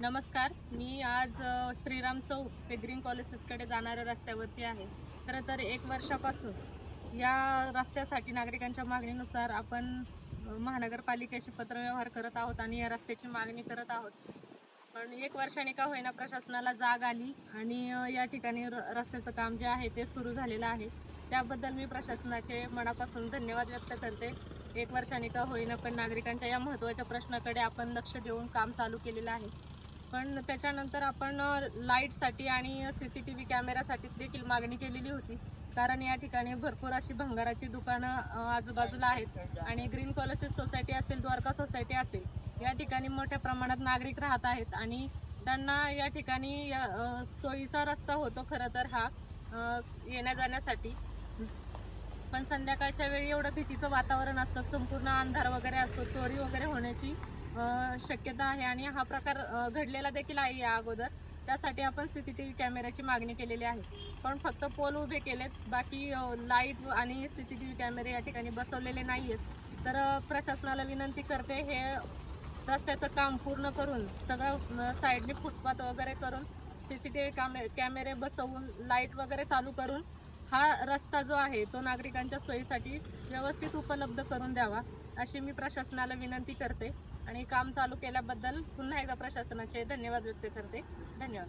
नमस्कार मी आज श्रीराम चौक हे ग्रीन कॉलेजेसकडे जाणाऱ्या रस्त्यावरती आहे. खरं तर एक वर्षापासून या रस्त्यासाठी नागरिकांच्या मागणीनुसार आपण महानगरपालिकेशी पत्रव्यवहार करत आहोत आणि या रस्त्याची मागणी करत आहोत. पण एक वर्षाने का होईना प्रशासनाला जाग आली आणि या ठिकाणी र- रस्त्याचं काम जे आहे ते सुरू झालेलं आहे. त्याबद्दल मी प्रशासनाचे मनापासून धन्यवाद व्यक्त करते. एक वर्षाने का होईना पण नागरिकांच्या या महत्त्वाच्या प्रश्नाकडे आपण लक्ष देऊन काम चालू केलेलं आहे. पण त्याच्यानंतर आपण लाईटसाठी आणि सी सी टी व्ही कॅमेरासाठीच देखील मागणी केलेली होती. कारण या ठिकाणी भरपूर अशी भंगाराची दुकानं आजूबाजूला आहेत. आणि ग्रीन कॉलेसेस सोसायटी असेल द्वारका सोसायटी असेल या ठिकाणी मोठ्या प्रमाणात नागरिक राहत आहेत. आणि त्यांना या ठिकाणी सोयीचा रस्ता होतो खरं तर हा येण्या जाण्यासाठी. पण संध्याकाळच्या वेळी एवढं भीतीचं वातावरण असतं संपूर्ण अंधार वगैरे असतो चोरी वगैरे होण्याची. शक्यता आहे आणि हा प्रकार घडलेला देखील आहे या अगोदर. त्यासाठी आपण सीसीटीव्ही कॅमेऱ्याची मागणी केलेली आहे. पण फक्त पोल उभे केलेत बाकी लाइट आणि सीसीटीव्ही कॅमेरे या ठिकाणी बसवलेले नाही आहेत तर प्रशासनाला विनंती करते हे रस्त्याचं काम पूर्ण करून सगळं साईडने फुटपाथ वगैरे करून सीसीटीव्ही कॅमे कॅमेरे बसवून लाइट वगैरे चालू करून हा रस्ता जो आहे तो नागरिकांच्या सोयीसाठी व्यवस्थित उपलब्ध करून द्यावा अशी मी प्रशासनाला विनंती करते. आणि काम चालू केल्याबद्दल पुन्हा एकदा प्रशासनाचे धन्यवाद व्यक्त करते. धन्यवाद.